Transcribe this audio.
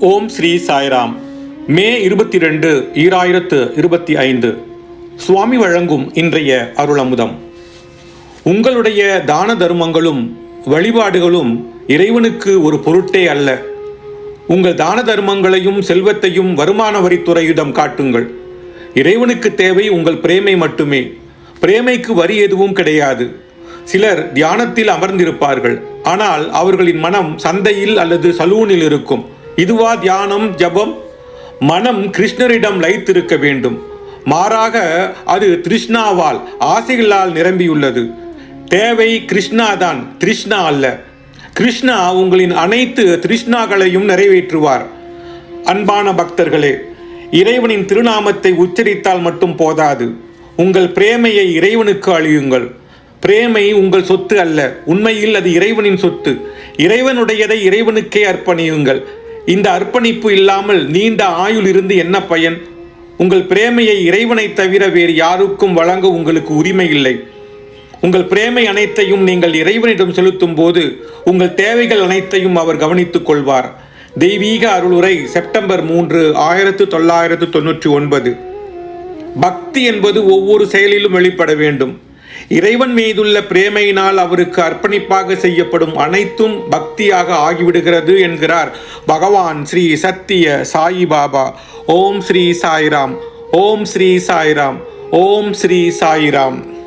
ஓம் ஸ்ரீ சாய்ராம். மே இருபத்தி ரெண்டு ஈராயிரத்து இருபத்தி ஐந்து சுவாமி வழங்கும் இன்றைய அருளமுதம். உங்களுடைய தான தர்மங்களும் வழிபாடுகளும் இறைவனுக்கு ஒரு பொருட்டே அல்ல. உங்கள் தான தர்மங்களையும் செல்வத்தையும் வருமான வரித்துறையிடம் காட்டுங்கள். இறைவனுக்கு தேவை உங்கள் பிரேமை மட்டுமே. பிரேமைக்கு வரி எதுவும் கிடையாது. சிலர் தியானத்தில் அமர்ந்திருப்பார்கள். ஆனால் அவர்களின் மனம் சந்தையில் அல்லது சலூனில் இருக்கும். இதுவா தியானம் ஜபம் மனம் கிருஷ்ணரிடம் லயித்திருக்க வேண்டும். மாறாக அது திருஷ்ணாவால் ஆசைகளால் நிரம்பியுள்ளது. தேவை கிருஷ்ணா தான் திருஷ்ணா அல்ல. கிருஷ்ணா உங்களின் அனைத்து திருஷ்ணாக்களையும் நிறைவேற்றுவார். அன்பான பக்தர்களே இறைவனின் திருநாமத்தை உச்சரித்தால் மட்டும் போதாது. உங்கள் பிரேமையை இறைவனுக்கு அழியுங்கள். பிரேமை உங்கள் சொத்து அல்ல. உண்மையில் அது இறைவனின் சொத்து. இறைவனுடையதை இறைவனுக்கே அர்ப்பணியுங்கள். இந்த அர்ப்பணிப்பு இல்லாமல் நீண்ட ஆயுள் இருந்து என்ன பயன்? உங்கள் பிரேமையை இறைவனை தவிர வேறு யாருக்கும் வழங்க உங்களுக்கு உரிமை இல்லை உங்கள் பிரேமை அனைத்தையும் நீங்கள் இறைவனிடம் செலுத்தும் போது உங்கள் தேவைகள் அனைத்தையும் அவர் கவனித்துக் கொள்வார். தெய்வீக அருளுரை செப்டம்பர் மூன்று ஆயிரத்து தொள்ளாயிரத்து தொன்னூற்றி ஒன்பது. பக்தி என்பது ஒவ்வொரு செயலிலும் வெளிப்பட வேண்டும். இறைவன் மீதுள்ள பிரேமையினால் அவருக்கு அர்ப்பணிப்பாக செய்யப்படும் அனைத்தும் பக்தியாக ஆகிவிடுகிறது என்கிறார் பகவான் ஸ்ரீ சத்திய சாயி பாபா. ஓம் ஸ்ரீ சாய்ராம். ஓம் ஸ்ரீ சாய்ராம். ஓம் ஸ்ரீ சாய்ராம்.